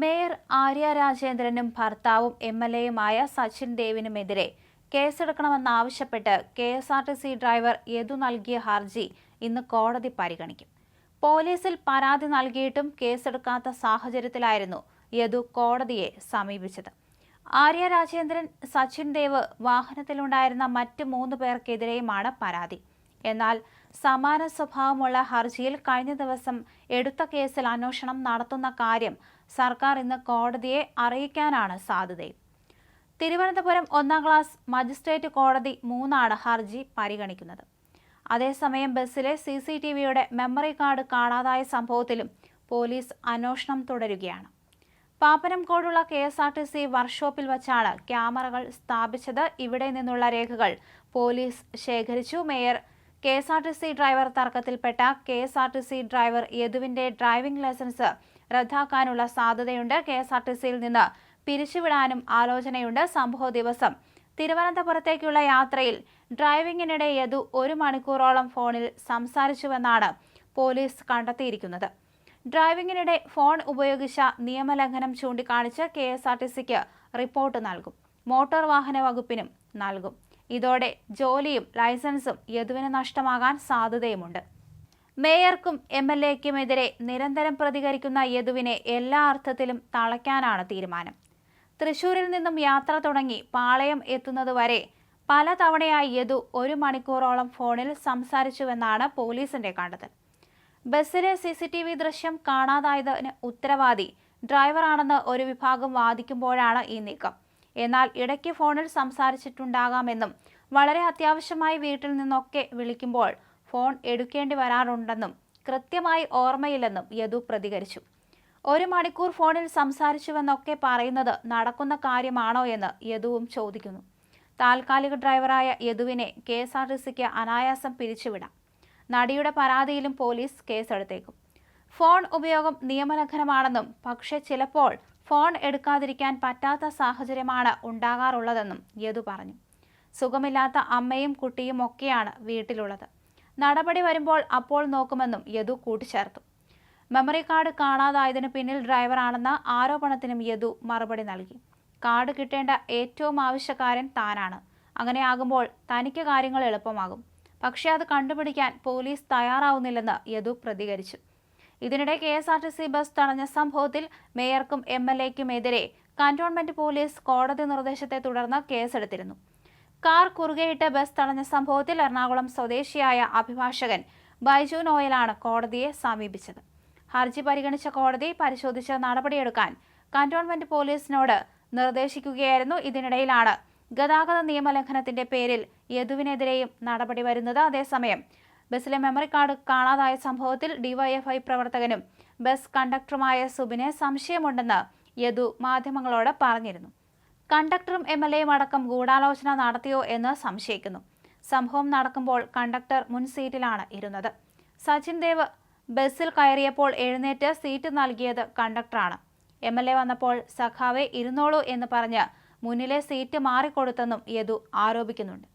Mayor Arya രാജേന്ദ്രനും ഭർത്താവും M L എയുമായ സച്ചിൻ ദേവിനുമെതിരെ കേസെടുക്കണമെന്നാവശ്യപ്പെട്ട് K S R T C driver Yadu നൽകിയ ഹർജി ഇന്ന് കോടതി പരിഗണിക്കും. പോലീസിൽ പരാതി നൽകിയിട്ടും കേസെടുക്കാത്ത സാഹചര്യത്തിലായിരുന്നു യദു കോടതിയെ സമീപിച്ചത്. ആര്യ രാജേന്ദ്രൻ സച്ചിൻ ദേവ് വാഹനത്തിലുണ്ടായിരുന്ന മറ്റ് മൂന്ന് പേർക്കെതിരെയുമാണ് പരാതി. എന്നാൽ സമാന സ്വഭാവമുള്ള ഹർജിയിൽ കഴിഞ്ഞ ദിവസം എടുത്ത കേസിൽ അന്വേഷണം നടത്തുന്ന കാര്യം സർക്കാർ ഇന്ന് കോടതിയെ അറിയിക്കാനാണ് സാധ്യത തിരുവനന്തപുരം ഒന്നാം ക്ലാസ് മജിസ്ട്രേറ്റ് കോടതി മൂന്നാണ് ഹർജി പരിഗണിക്കുന്നത്. അതേസമയം ബസ്സിലെ സി സി ടി വിയുടെ മെമ്മറി കാർഡ് കാണാതായ സംഭവത്തിലും പോലീസ് അന്വേഷണം തുടരുകയാണ്. പാപ്പനംകോടുള്ള K S R T C വർക്ക്ഷോപ്പിൽ വച്ചാണ് ക്യാമറകൾ സ്ഥാപിച്ചത്. ഇവിടെ നിന്നുള്ള രേഖകൾ പോലീസ് ശേഖരിച്ചു. Mayor K S R T C driver തർക്കത്തിൽപ്പെട്ട K S R T C driver യദുവിന്റെ driving licence റദ്ദാക്കാനുള്ള സാധ്യതയുണ്ട്. കെ എസ് ആർ ടി സിയിൽ നിന്ന് പിരിച്ചുവിടാനും ആലോചനയുണ്ട്. സംഭവ ദിവസം തിരുവനന്തപുരത്തേക്കുള്ള യാത്രയിൽ ഡ്രൈവിംഗിനിടെ യദു ഒരു മണിക്കൂറോളം ഫോണിൽ സംസാരിച്ചുവെന്നാണ് പോലീസ് കണ്ടെത്തിയിരിക്കുന്നത്. ഡ്രൈവിംഗിനിടെ ഫോൺ ഉപയോഗിച്ച നിയമലംഘനം ചൂണ്ടിക്കാണിച്ച് കെ എസ് ആർ ടി സിക്ക് റിപ്പോർട്ട് നൽകും. മോട്ടോർ വാഹന വകുപ്പിനും നൽകും. ഇതോടെ ജോലിയും ലൈസൻസും യദുവിന് നഷ്ടമാകാൻ സാധ്യതയുമുണ്ട്. മേയർക്കും എം എൽ എക്കുമെതിരെ നിരന്തരം പ്രതികരിക്കുന്ന യദുവിനെ എല്ലാ അർത്ഥത്തിലും തളയ്ക്കാനാണ് തീരുമാനം. തൃശൂരിൽ നിന്നും യാത്ര തുടങ്ങി പാളയം എത്തുന്നതുവരെ പല തവണയായി യദു ഒരു മണിക്കൂറോളം ഫോണിൽ സംസാരിച്ചുവെന്നാണ് പോലീസിന്റെ കണ്ടെത്തൽ. ബസ്സിലെ സി സി ടി വി ദൃശ്യം കാണാതായതിന് ഉത്തരവാദി ഡ്രൈവറാണെന്ന് ഒരു വിഭാഗം വാദിക്കുമ്പോഴാണ് ഈ നീക്കം. എന്നാൽ ഇടയ്ക്ക് ഫോണിൽ സംസാരിച്ചിട്ടുണ്ടാകാമെന്നും വളരെ അത്യാവശ്യമായി വീട്ടിൽ നിന്നൊക്കെ വിളിക്കുമ്പോൾ ഫോൺ എടുക്കേണ്ടി വരാറുണ്ടെന്നും കൃത്യമായി ഓർമ്മയില്ലെന്നും യദു പ്രതികരിച്ചു. ഒരു മണിക്കൂർ ഫോണിൽ സംസാരിച്ചുവെന്നൊക്കെ പറയുന്നത് നടക്കുന്ന കാര്യമാണോ എന്ന് യദുവും ചോദിക്കുന്നു. താൽക്കാലിക ഡ്രൈവറായ യദുവിനെ കെ എസ് ആർ ടി സിക്ക് അനായാസം പിരിച്ചുവിടാം. നടിയുടെ പരാതിയിലും പോലീസ് കേസെടുത്തേക്കും. ഫോൺ ഉപയോഗം നിയമലംഘനമാണെന്നും പക്ഷേ ചിലപ്പോൾ ഫോൺ എടുക്കാതിരിക്കാൻ പറ്റാത്ത സാഹചര്യമാണ് ഉണ്ടാകാറുള്ളതെന്നും യദു പറഞ്ഞു. സുഖമില്ലാത്ത അമ്മയും കുട്ടിയും ഒക്കെയാണ് വീട്ടിലുള്ളത്. നടപടി വരുമ്പോൾ അപ്പോൾ നോക്കുമെന്നും യദു കൂട്ടിച്ചേർത്തു. മെമ്മറി കാർഡ് കാണാതായതിനു പിന്നിൽ ഡ്രൈവറാണെന്ന ആരോപണത്തിനും യദു മറുപടി നൽകി. കാർഡ് കിട്ടേണ്ട ഏറ്റവും ആവശ്യക്കാരൻ താനാണ്. അങ്ങനെയാകുമ്പോൾ തനിക്ക് കാര്യങ്ങൾ എളുപ്പമാകും. പക്ഷേ അത് കണ്ടുപിടിക്കാൻ പോലീസ് തയ്യാറാവുന്നില്ലെന്ന് യദു പ്രതികരിച്ചു. ഇതിനിടെ K S R T C bus തടഞ്ഞ സംഭവത്തിൽ മേയർക്കും എം എൽ എക്കുമെതിരെ കന്റോൺമെന്റ് പോലീസ് കോടതി നിർദ്ദേശത്തെ തുടർന്ന് കേസെടുത്തിരുന്നു. കാർ കുറുകെയിട്ട് ബസ് തടഞ്ഞ സംഭവത്തിൽ എറണാകുളം സ്വദേശിയായ അഭിഭാഷകൻ ബൈജു നോയലാണ് കോടതിയെ സമീപിച്ചത്. ഹർജി പരിഗണിച്ച കോടതി പരിശോധിച്ച് നടപടിയെടുക്കാൻ കന്റോൺമെന്റ് പോലീസിനോട് നിർദ്ദേശിക്കുകയായിരുന്നു. ഇതിനിടയിലാണ് ഗതാഗത നിയമലംഘനത്തിന്റെ പേരിൽ യദുവിനെതിരെയും നടപടി വരുന്നത്. അതേസമയം ബസ്സിലെ മെമ്മറി കാർഡ് കാണാതായ സംഭവത്തിൽ ഡിവൈഎഫ്ഐ പ്രവർത്തകനും ബസ് കണ്ടക്ടറുമായ സുബിനെ സംശയമുണ്ടെന്ന് യദു മാധ്യമങ്ങളോട് പറഞ്ഞിരുന്നു. കണ്ടക്ടറും എം എൽ എയും അടക്കം ഗൂഢാലോചന നടത്തിയോ എന്ന് സംശയിക്കുന്നു. സംഭവം നടക്കുമ്പോൾ കണ്ടക്ടർ മുൻ സീറ്റിലാണ് ഇരുന്നത്. സച്ചിൻ ദേവ് ബസ്സിൽ കയറിയപ്പോൾ എഴുന്നേറ്റ് സീറ്റ് നൽകിയത് കണ്ടക്ടറാണ് എം എൽ എ വന്നപ്പോൾ സഖാവെ ഇരുന്നോളൂ എന്ന് പറഞ്ഞ് മുന്നിലെ സീറ്റ് മാറിക്കൊടുത്തെന്നും യദു ആരോപിക്കുന്നുണ്ട്.